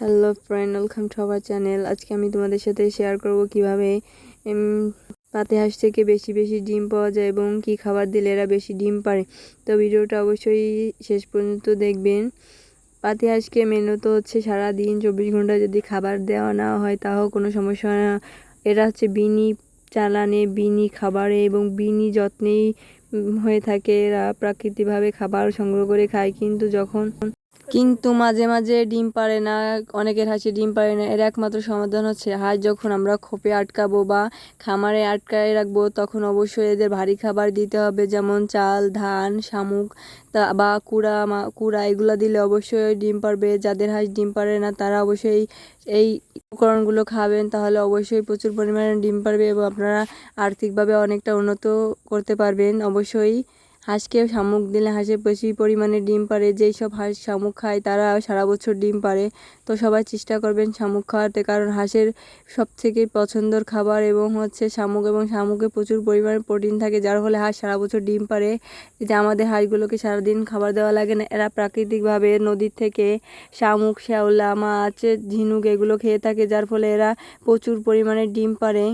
Hello friend welcome to our channel আজকে আমি তোমাদের সাথে শেয়ার করব কীভাবে পাতি হাঁস থেকে বেশি বেশি ডিম পাওয়া যায় এবং কি খাবার দিলে এরা বেশি ডিম পারে। তো ভিডিওটা অবশ্যই শেষ পর্যন্ত দেখবেন। পাতি হাঁসকে মেনত হচ্ছে সারা দিন চব্বিশ ঘণ্টা যদি খাবার দেওয়া না হয় তাও কোনো সমস্যা হয় না। এরা হচ্ছে বিনি চালানে, বিনি খাবারে এবং বিনি যত্নেই হয়ে থাকে। এরা প্রাকৃতিকভাবে খাবার সংগ্রহ করে খায়। কিন্তু যখন কিন্তু মাঝে মাঝে ডিম পারে না, অনেকের হাঁসে ডিম পারে না। এর একমাত্র সমাধান হচ্ছে হাঁস যখন আমরা খোপে আটকাবো বা খামারে আটকায় রাখব, তখন অবশ্যই এদের ভারী খাবার দিতে হবে, যেমন চাল, ধান, শামুক বা কুড়া কুড়া এগুলো দিলে অবশ্যই ডিম পারবে। যাদের হাঁস ডিম পারে না, তারা অবশ্যই এই উপকরণগুলো খাবেন, তাহলে অবশ্যই প্রচুর পরিমাণে ডিম পারবে এবং আপনারা আর্থিকভাবে অনেকটা উন্নত করতে পারবেন। অবশ্যই হাঁসকে শামুক দিলে হাঁসে বেশি পরিমাণে ডিম পারে যেই সব হাঁস শামুক খায় তারা সারা বছর ডিম পারে তো সবাই চেষ্টা করবেন শামুক খাওয়াতে, কারণ হাঁসের সব থেকে পছন্দর খাবার এবং হচ্ছে শামুক এবং শামুকে প্রচুর পরিমাণে প্রোটিন থাকে, যার ফলে হাঁস সারা বছর ডিম পারে যে আমাদের হাঁসগুলোকে সারাদিন খাবার দেওয়া লাগে না, এরা প্রাকৃতিকভাবে নদীর থেকে শামুক, শ্যাওলা, মাছ, ঝিনুক এগুলো খেয়ে থাকে, যার ফলে এরা প্রচুর পরিমাণে ডিম পারে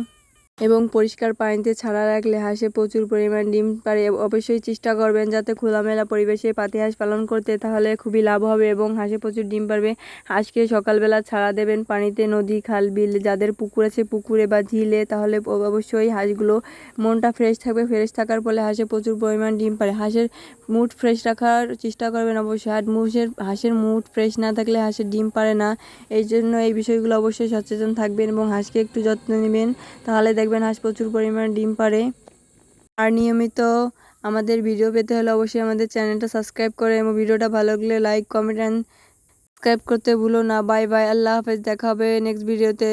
এবং পরিষ্কার পানিতে ছাড়া রাখলে হাঁসে প্রচুর পরিমাণ ডিম পারে অবশ্যই চেষ্টা করবেন যাতে খোলামেলা পরিবেশে পাতি হাঁস পালন করতে, তাহলে খুবই লাভ হবে এবং হাঁসে প্রচুর ডিম পারবে হাঁসকে সকালবেলা ছাড়া দেবেন পানিতে নদী, খাল, বিল, যাদের পুকুর আছে পুকুরে বা ঝিলে, তাহলে অবশ্যই হাঁসগুলো মনটা ফ্রেশ থাকবে। ফ্রেশ থাকার ফলে হাঁসে প্রচুর পরিমাণ ডিম পারে হাঁসের মুড ফ্রেশ রাখার চেষ্টা করবেন অবশ্যই। হাট মুসের, হাঁসের মুড ফ্রেশ না থাকলে হাঁসের ডিম পারে না। এই জন্য এই বিষয়গুলো অবশ্যই সচেতন থাকবেন এবং হাঁসকে একটু যত্ন নেবেন, তাহলে দেখবেন হাঁস প্রচুর পরিমাণ ডিম পারে আর নিয়মিত আমাদের ভিডিও পেতে হলে অবশ্যই আমাদের চ্যানেলটা সাবস্ক্রাইব করে এবং ভিডিওটা ভালো লাগলে লাইক কমেন্ট অ্যান্ড সাবস্ক্রাইব করতে ভুলো না। বাই বাই আল্লাহ হাফেজ। দেখা হবে নেক্সট ভিডিওতে